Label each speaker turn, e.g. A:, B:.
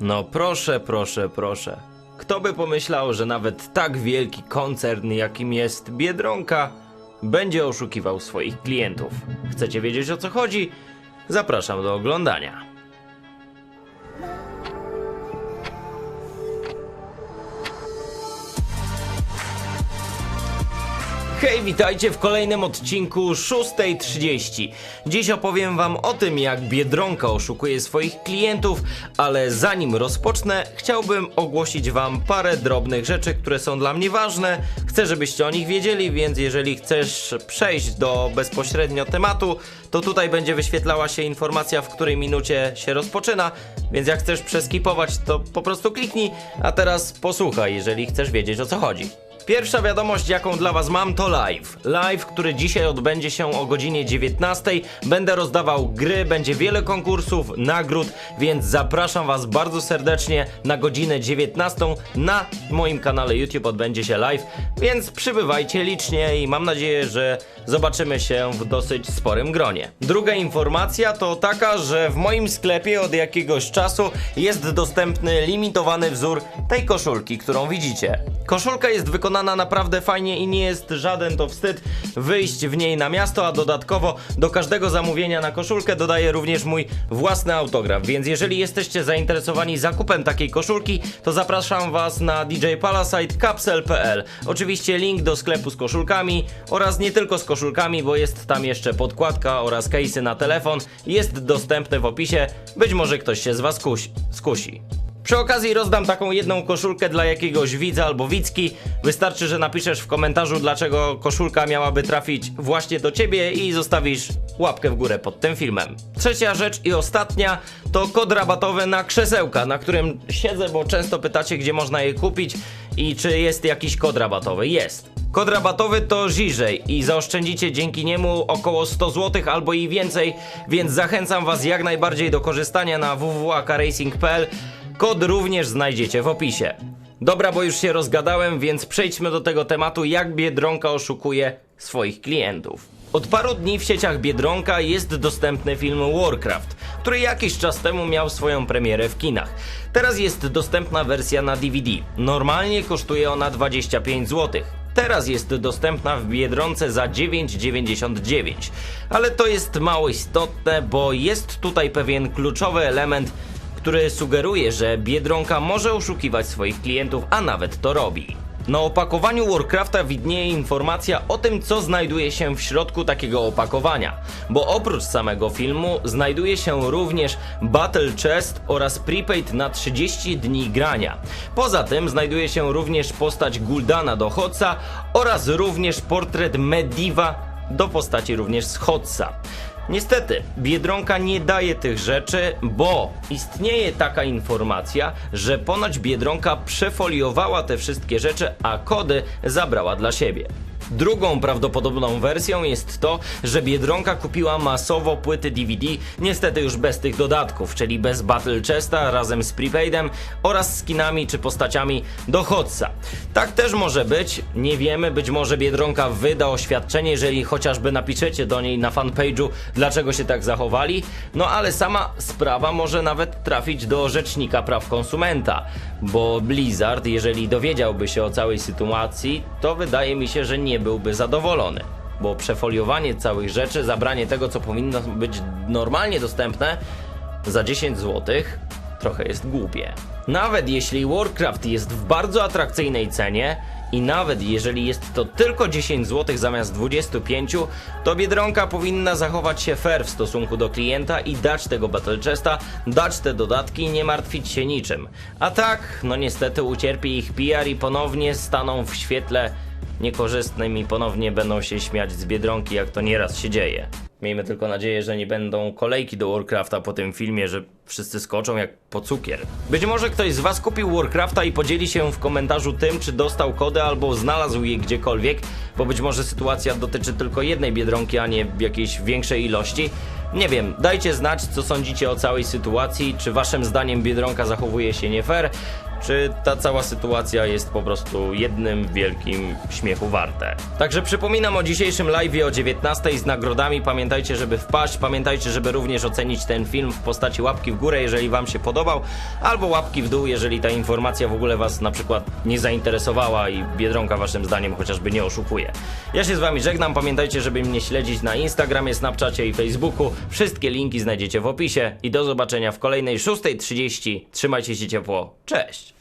A: No proszę, proszę, proszę. Kto by pomyślał, że nawet tak wielki koncern, jakim jest Biedronka, będzie oszukiwał swoich klientów? Chcecie wiedzieć o co chodzi? Zapraszam do oglądania. Hej, witajcie w kolejnym odcinku 6.30. Dziś opowiem wam o tym, jak Biedronka oszukuje swoich klientów, ale zanim rozpocznę, chciałbym ogłosić wam parę drobnych rzeczy, które są dla mnie ważne. Chcę, żebyście o nich wiedzieli, więc jeżeli chcesz przejść do bezpośrednio tematu, to tutaj będzie wyświetlała się informacja, w której minucie się rozpoczyna, więc jak chcesz przeskipować, to po prostu kliknij, a teraz posłuchaj, jeżeli chcesz wiedzieć o co chodzi. Pierwsza wiadomość, jaką dla Was mam, to live. Live, który dzisiaj odbędzie się o godzinie 19. Będę rozdawał gry, będzie wiele konkursów, nagród, więc zapraszam Was bardzo serdecznie na godzinę 19. Na moim kanale YouTube odbędzie się live, więc przybywajcie licznie i mam nadzieję, że zobaczymy się w dosyć sporym gronie. Druga informacja to taka, że w moim sklepie od jakiegoś czasu jest dostępny limitowany wzór tej koszulki, którą widzicie. Koszulka jest wykonana naprawdę fajnie i nie jest żaden to wstyd wyjść w niej na miasto, a dodatkowo do każdego zamówienia na koszulkę dodaję również mój własny autograf, więc jeżeli jesteście zainteresowani zakupem takiej koszulki, to zapraszam was na djpalasite.capsel.pl Oczywiście link do sklepu z koszulkami oraz nie tylko z koszulkami, bo jest tam jeszcze podkładka oraz case'y na telefon, jest dostępny w opisie, być może ktoś się z was kusi, skusi. Przy okazji rozdam taką jedną koszulkę dla jakiegoś widza albo widzki. Wystarczy, że napiszesz w komentarzu, dlaczego koszulka miałaby trafić właśnie do ciebie i zostawisz łapkę w górę pod tym filmem. Trzecia rzecz i ostatnia to kod rabatowy na krzesełka, na którym siedzę, bo często pytacie, gdzie można je kupić i czy jest jakiś kod rabatowy. Jest. Kod rabatowy to Ziżej i zaoszczędzicie dzięki niemu około 100 zł albo i więcej, więc zachęcam Was jak najbardziej do korzystania na www.akaracing.pl. Kod również znajdziecie w opisie. Dobra, bo już się rozgadałem, więc przejdźmy do tego tematu, jak Biedronka oszukuje swoich klientów. Od paru dni w sieciach Biedronka jest dostępny film Warcraft, który jakiś czas temu miał swoją premierę w kinach. Teraz jest dostępna wersja na DVD. Normalnie kosztuje ona 25 zł. Teraz jest dostępna w Biedronce za 9,99. Ale to jest mało istotne, bo jest tutaj pewien kluczowy element, który sugeruje, że Biedronka może oszukiwać swoich klientów, a nawet to robi. Na opakowaniu Warcrafta widnieje informacja o tym, co znajduje się w środku takiego opakowania, bo oprócz samego filmu znajduje się również Battle Chest oraz prepaid na 30 dni grania. Poza tym znajduje się również postać Guldana do Hotsa oraz również portret Mediva do postaci również z Hotsa. Niestety, Biedronka nie daje tych rzeczy, bo istnieje taka informacja, że ponoć Biedronka przefoliowała te wszystkie rzeczy, a kody zabrała dla siebie. Drugą prawdopodobną wersją jest to, że Biedronka kupiła masowo płyty DVD, niestety już bez tych dodatków, czyli bez Battle Chesta razem z prepaidem oraz skinami czy postaciami do. Tak też może być, nie wiemy, być może Biedronka wyda oświadczenie, jeżeli chociażby napiszecie do niej na fanpage'u, dlaczego się tak zachowali, no ale sama sprawa może nawet trafić do Rzecznika Praw Konsumenta, bo Blizzard, jeżeli dowiedziałby się o całej sytuacji, to wydaje mi się, że nie byłby zadowolony. Bo przefoliowanie całych rzeczy, zabranie tego, co powinno być normalnie dostępne, za 10 zł trochę jest głupie. Nawet jeśli Warcraft jest w bardzo atrakcyjnej cenie i nawet jeżeli jest to tylko 10 zł zamiast 25, to Biedronka powinna zachować się fair w stosunku do klienta i dać tego Battle Chesta, dać te dodatki i nie martwić się niczym. A tak, no niestety ucierpi ich PR i ponownie staną w świetle niekorzystnym i ponownie będą się śmiać z Biedronki, jak to nieraz się dzieje. Miejmy tylko nadzieję, że nie będą kolejki do Warcrafta po tym filmie, że wszyscy skoczą jak po cukier. Być może ktoś z Was kupił Warcrafta i podzieli się w komentarzu tym, czy dostał kody albo znalazł je gdziekolwiek, bo być może sytuacja dotyczy tylko jednej biedronki, a nie jakiejś większej ilości. Nie wiem, dajcie znać, co sądzicie o całej sytuacji, czy Waszym zdaniem biedronka zachowuje się nie fair, czy ta cała sytuacja jest po prostu jednym wielkim śmiechu warte. Także przypominam o dzisiejszym live o 19 z nagrodami. Pamiętajcie, żeby wpaść, pamiętajcie, żeby również ocenić ten film w postaci łapki w górę, jeżeli wam się podobał, albo łapki w dół, jeżeli ta informacja w ogóle was na przykład nie zainteresowała i Biedronka waszym zdaniem chociażby nie oszukuje. Ja się z wami żegnam, pamiętajcie, żeby mnie śledzić na Instagramie, Snapchacie i Facebooku. Wszystkie linki znajdziecie w opisie i do zobaczenia w kolejnej 6.30. Trzymajcie się ciepło. Cześć!